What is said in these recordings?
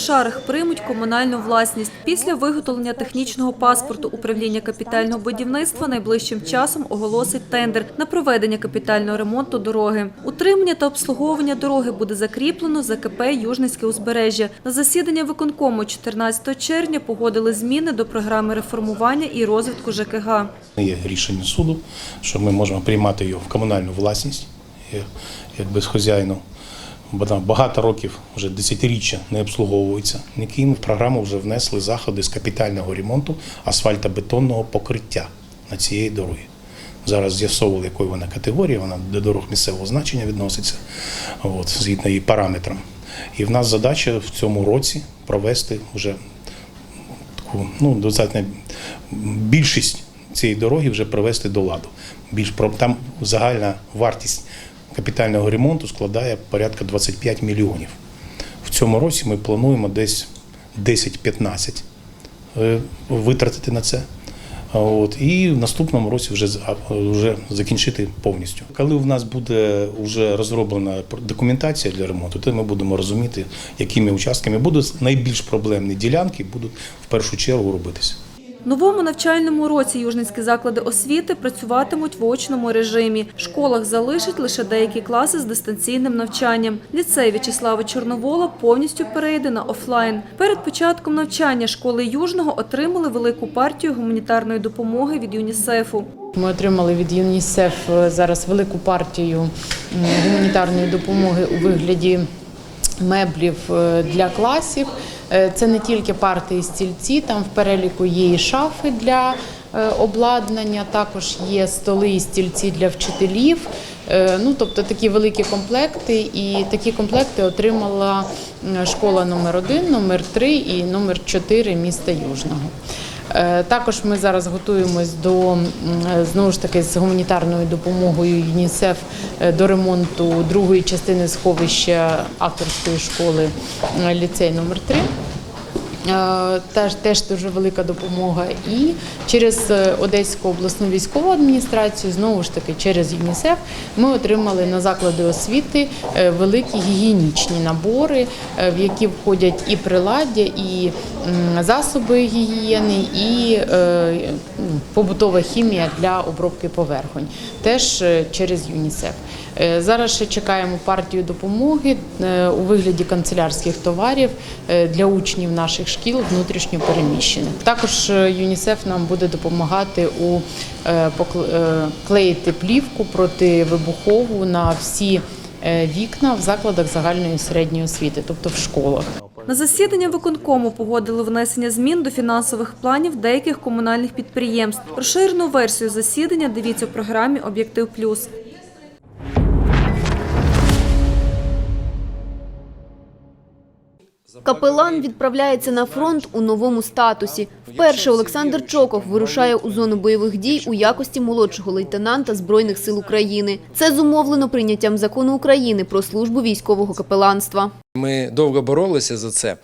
Кошарах приймуть комунальну власність. Після виготовлення технічного паспорту управління капітального будівництва найближчим часом оголосить тендер на проведення капітального ремонту дороги. Утримання та обслуговування дороги буде закріплено за КП Южницьке узбережжя. На засідання виконкому 14 червня погодили зміни до програми реформування і розвитку ЖКГ. Є рішення суду, що ми можемо приймати його в комунальну власність, як- як безхозяйну. Бо там багато років, вже десятиріччя не обслуговується. Яким в програму вже внесли заходи з капітального ремонту асфальтобетонного покриття на цієї дороги. Зараз з'ясовували, якої вона категорії, вона до дорог місцевого значення відноситься, от, згідно її параметрам. І в нас задача в цьому році провести вже таку ну, достатньо більшість цієї дороги вже привести до ладу. Більш там загальна вартість капітального ремонту складає порядка 25 мільйонів. В цьому році ми плануємо десь 10-15 е, витратити на це. От, і в наступному році вже, вже закінчити повністю. Коли в нас буде вже розроблена документація для ремонту, то ми будемо розуміти, якими участками будуть найбільш проблемні ділянки, будуть в першу чергу робитися. Новому навчальному році южницькі заклади освіти працюватимуть в очному режимі. В школах залишать лише деякі класи з дистанційним навчанням. Ліцей В'ячеслава Чорновола повністю перейде на офлайн. Перед початком навчання школи Южного отримали велику партію гуманітарної допомоги від ЮНІСЕФу. Ми отримали від ЮНІСЕФ е, зараз велику партію гуманітарної допомоги у вигляді меблів е, для класів. Е, Це не тільки парти і стільці, там в переліку є і шафи для е, обладнання, також є столи і стільці для вчителів. Е, Ну, тобто такі великі комплекти, і такі комплекти отримала школа номер 1 номер 3 і номер 4 міста Южного. Е, Також ми зараз готуємось до знову ж таки з гуманітарною допомогою ЮНІСЕФ е, до ремонту другої частини сховища авторської школи е, ліцей номер 3 Е, Теж, теж дуже велика допомога. І через е, Одеську обласну військову адміністрацію, знову ж таки, через ЮНІСЕФ, ми отримали на заклади освіти е, великі гігієнічні набори, е, в які входять і приладдя, і засоби гігієни, і е, побутова хімія для обробки поверхонь. Теж е, через ЮНІСЕФ. Е, Зараз ще чекаємо партію допомоги е, у вигляді канцелярських товарів е, для учнів наших шкіл внутрішньо переміщених. Також е, ЮНІСЕФ нам буде допомагати у е, е, клеїти плівку противибухову на всі вікна в закладах загальної середньої освіти, тобто в школах. На засідання виконкому погодили внесення змін до фінансових планів деяких комунальних підприємств. Розширену версію засідання дивіться в програмі Об'єктив Плюс. Капелан відправляється на фронт у новому статусі. Вперше Олександр Чоков вирушає у зону бойових дій у якості молодшого лейтенанта Збройних сил України. Це зумовлено прийняттям закону України про службу військового капеланства. Ми довго боролися за це,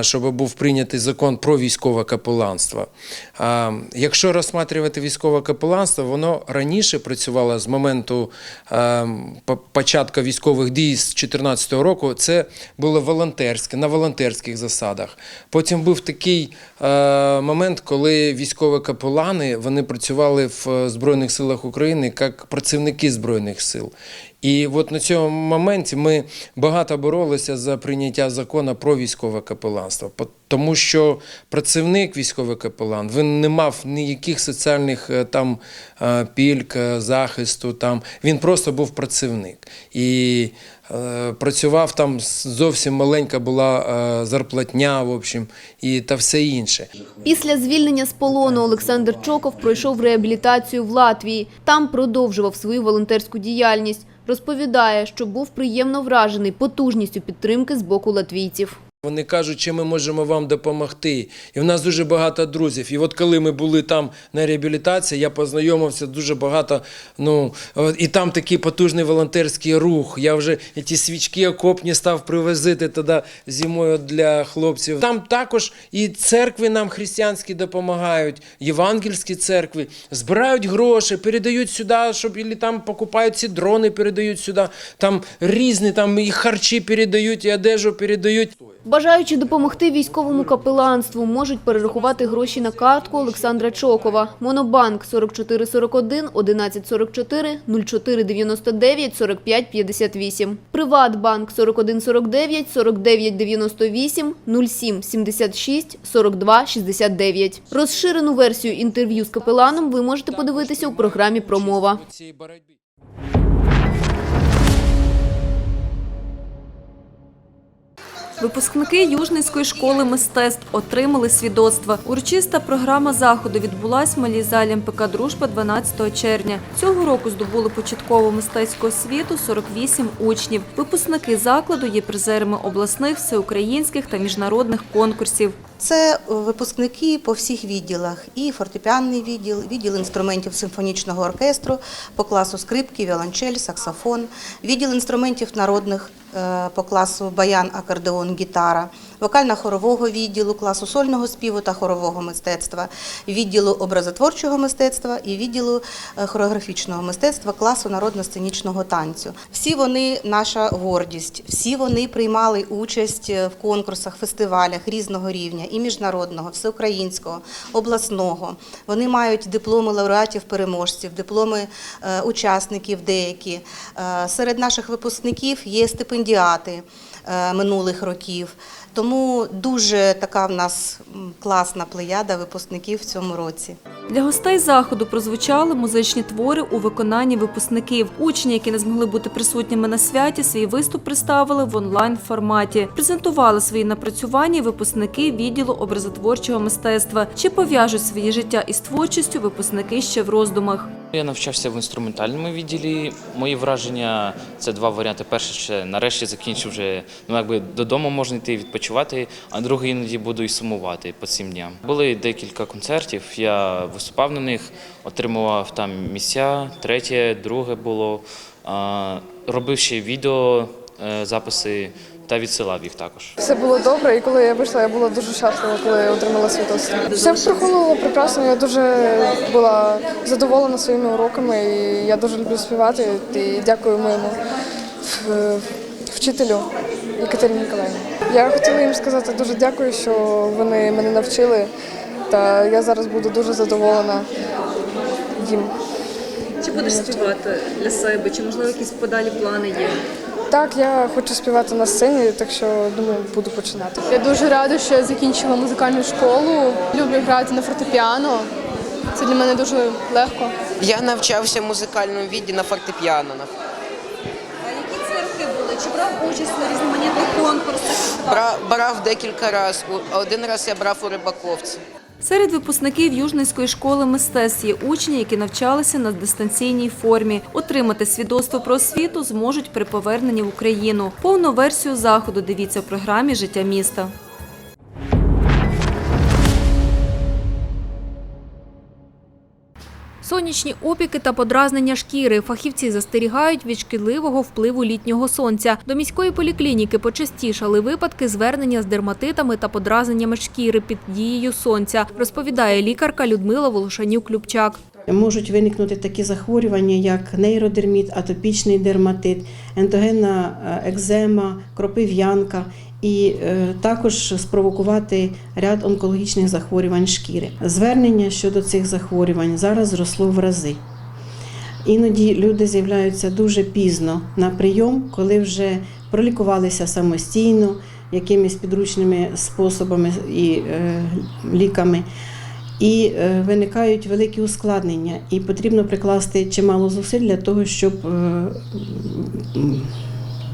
щоб був прийнятий закон про військове капеланство. Якщо розсматривати військове капеланство, воно раніше працювало з моменту початку військових дій з 2014 року. Це було волонтерське, на волонтерських засадах. Потім був такий момент, коли військові капелани вони працювали в е, Збройних силах України як працівники Збройних сил. І от на цьому моменті ми багато боролися за прийняття закону про військове капеланство, тому що працівник військовий капелан він не мав ніяких соціальних е, там е, пільг, е, захисту. Там він просто був працівник і е, працював там зовсім маленька була е, зарплатня, в общем, і та все інше. Після звільнення з полону Олександр Чоков пройшов реабілітацію в Латвії. Там продовжував свою волонтерську діяльність. Розповідає, що був приємно вражений потужністю підтримки з боку латвійців. Вони кажуть, чи ми можемо вам допомогти. І в нас дуже багато друзів. І от коли ми були там на реабілітації, я познайомився дуже багато. Ну і там такий потужний волонтерський рух. Я вже ті свічки окопні став привозити тоді зимою для хлопців. Там також і церкви нам християнські допомагають, євангельські церкви збирають гроші, передають сюди, щоб і там покупають ці дрони, передають сюди. Там різні там і харчі передають, і одежу передають. Бажаючи допомогти військовому капеланству, можуть перерахувати гроші на картку Олександра Чокова. Монобанк 4441 1144 0499 45 58. Приватбанк 4149 4998 07 76 42 69. Розширену версію інтерв'ю з капеланом ви можете подивитися у програмі «Промова». Випускники Южницької школи мистецтв отримали свідоцтва. Урочиста програма заходу відбулась в малій залі МПК «Дружба» 12 червня. Цього року здобули початкову мистецьку освіту 48 учнів. Випускники закладу є призерами обласних, всеукраїнських та міжнародних конкурсів. Це випускники по всіх відділах: і фортепіанний відділ, відділ інструментів симфонічного оркестру по класу скрипки, віолончель, саксофон, відділ інструментів народних е, по класу баян, акордеон, гітара, вокально-хорового відділу класу сольного співу та хорового мистецтва, відділу образотворчого мистецтва і відділу е, хореографічного мистецтва класу народно-сценічного танцю. Всі вони наша гордість, всі вони приймали участь в конкурсах, фестивалях різного рівня, і міжнародного, всеукраїнського, обласного. Вони мають дипломи лауреатів-переможців, дипломи е, учасників деякі. Е, серед наших випускників є стипендіати е, минулих років. Тому дуже така в нас класна плеяда випускників в цьому році. Для гостей заходу прозвучали музичні твори у виконанні випускників. Учні, які не змогли бути присутніми на святі, свій виступ представили в онлайн форматі. Презентували свої напрацювання випускники відділу образотворчого мистецтва. Чи пов'яжуть своє життя із творчістю випускники ще в роздумах. Я навчався в інструментальному відділі. Мої враження це два варіанти. Перше, що нарешті закінчив вже ну якби додому можна йти відпочивати, а другий іноді буду і сумувати по цим дням. Були декілька концертів. Я виступав на них, отримував там місця. Третє, друге було. Робив ще відео е, записи та відсилав їх також. Все було добре, і коли я вийшла, я була дуже щаслива, коли отримала свідоцтво. Все проходило прекрасно. Я дуже була задоволена своїми уроками, і я дуже люблю співати. І дякую моєму е, вчителю Екатерині Ніколаївні. Я хотіла їм сказати дуже дякую, що вони мене навчили. Та я зараз буду дуже задоволена їм. Чи будеш співати для себе? Чи можливо якісь подалі плани є? Так, я хочу співати на сцені, так що думаю, буду починати. Я дуже рада, що я закінчила музикальну школу. Люблю грати на фортепіано. Це для мене дуже легко. Я навчався в музикальному відді на фортепіано. А які це роки були? Чи брав участь на різноманітних конкурсах? Бра- Брав декілька разів. Один раз я брав у Рибаковці. Серед випускників Южницької школи мистецтв є учні, які навчалися на дистанційній формі. Отримати свідоцтво про освіту зможуть при поверненні в Україну. Повну версію заходу дивіться в програмі Життя міста. Сонячні опіки та подразнення шкіри. Фахівці застерігають від шкідливого впливу літнього сонця. До міської поліклініки почастішали випадки звернення з дерматитами та подразненнями шкіри під дією сонця, розповідає лікарка Людмила Волошанюк-Любчак. Можуть виникнути такі захворювання, як нейродерміт, атопічний дерматит, ендогенна е, екзема, кропив'янка і е, також спровокувати ряд онкологічних захворювань шкіри. Звернення щодо цих захворювань зараз зросло в рази. Іноді люди з'являються дуже пізно на прийом, коли вже пролікувалися самостійно, якимись підручними способами і е, ліками. І е, виникають великі ускладнення, і потрібно прикласти чимало зусиль для того, щоб,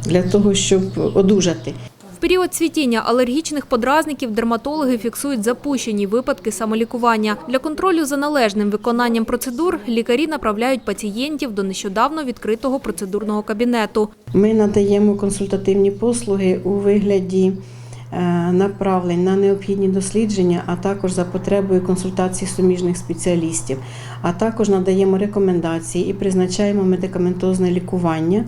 для того, щоб одужати. Період цвітіння алергічних подразників дерматологи фіксують запущені випадки самолікування. Для контролю за належним виконанням процедур лікарі направляють пацієнтів до нещодавно відкритого процедурного кабінету. Ми надаємо консультативні послуги у вигляді е, направлень на необхідні дослідження, а також за потребою консультацій суміжних спеціалістів. А також надаємо рекомендації і призначаємо медикаментозне лікування,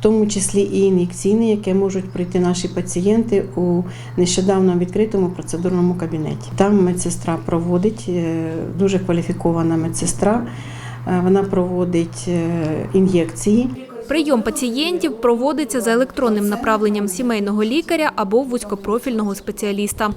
тому числі і ін'єкційне, яке можуть пройти наші пацієнти у нещодавно відкритому процедурному кабінеті. Там медсестра проводить е, дуже кваліфікована медсестра. Е, Вона проводить е, ін'єкції. Прийом пацієнтів проводиться за електронним направленням сімейного лікаря або вузькопрофільного спеціаліста.